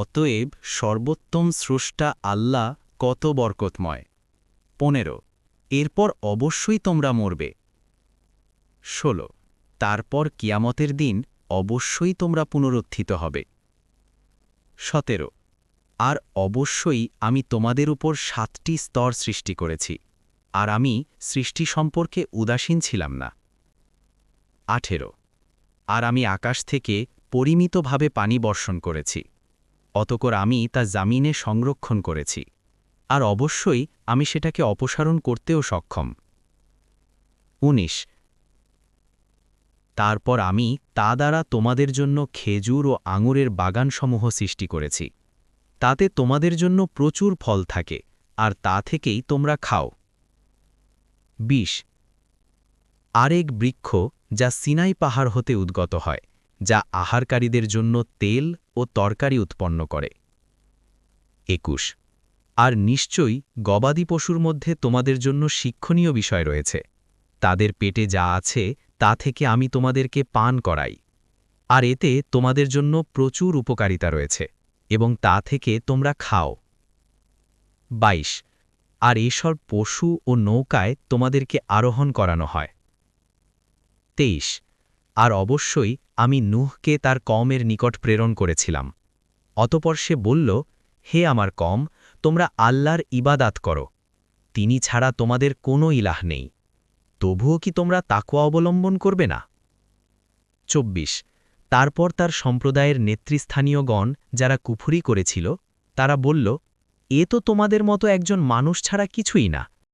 অতএব সর্বোত্তম স্রষ্টা আল্লাহ কত বরকতময়। পনেরো, এরপর অবশ্যই তোমরা মরবে। ষোলো, তারপর কিয়ামতের দিন অবশ্যই তোমরা পুনরুত্থিত হবে। সতেরো, আর অবশ্যই আমি তোমাদের উপর সাতটি স্তর সৃষ্টি করেছি, আর আমি সৃষ্টি সম্পর্কে উদাসীন ছিলাম না। আঠেরো, আর আমি আকাশ থেকে পরিমিতভাবে পানি বর্ষণ করেছি অতকর আমি তা জামিনে সংরক্ষণ করেছি। আর অবশ্যই আমি সেটাকে অপসারণ করতেও সক্ষম। ১৯ তারপর আমি তা দ্বারা তোমাদের জন্য খেজুর ও আঙুরের বাগানসমূহ সৃষ্টি করেছি। তাতে তোমাদের জন্য প্রচুর ফল থাকে, আর তা থেকেই তোমরা খাও। ২০ আরেক বৃক্ষ যা সিনাই পাহাড় হতে উদ্গত হয়। যা আহারকারীদের জন্য তেল ও তরকারি উৎপন্ন করে। একুশ। আর নিশ্চয়ই গবাদি পশুর মধ্যে তোমাদের জন্য শিক্ষণীয় বিষয় রয়েছে। তাদের পেটে যা আছে, তা থেকে আমি তোমাদেরকে পান করাই। আর এতে তোমাদের জন্য প্রচুর উপকারিতা রয়েছে এবং তা থেকে তোমরা খাও। ২২ আর এসব পশু ও নৌকায় তোমাদেরকে আরোহণ করানো হয়। ২৩ আর অবশ্যই আমি নুহকে তার কমের নিকট প্রেরণ করেছিলাম। অতপর সে বলল, হে আমার কম তোমরা আল্লাহর ইবাদাত করো। তিনি ছাড়া তোমাদের কোনো ইলাহ নেই। তবুও কি তোমরা তাকুয়া অবলম্বন করবে না? ২৪ তারপর তার সম্প্রদায়ের নেতৃস্থানীয়গণ যারা কুফুরি করেছিল, তারা বলল, এ তো তোমাদের মতো একজন মানুষ ছাড়া কিছুই না।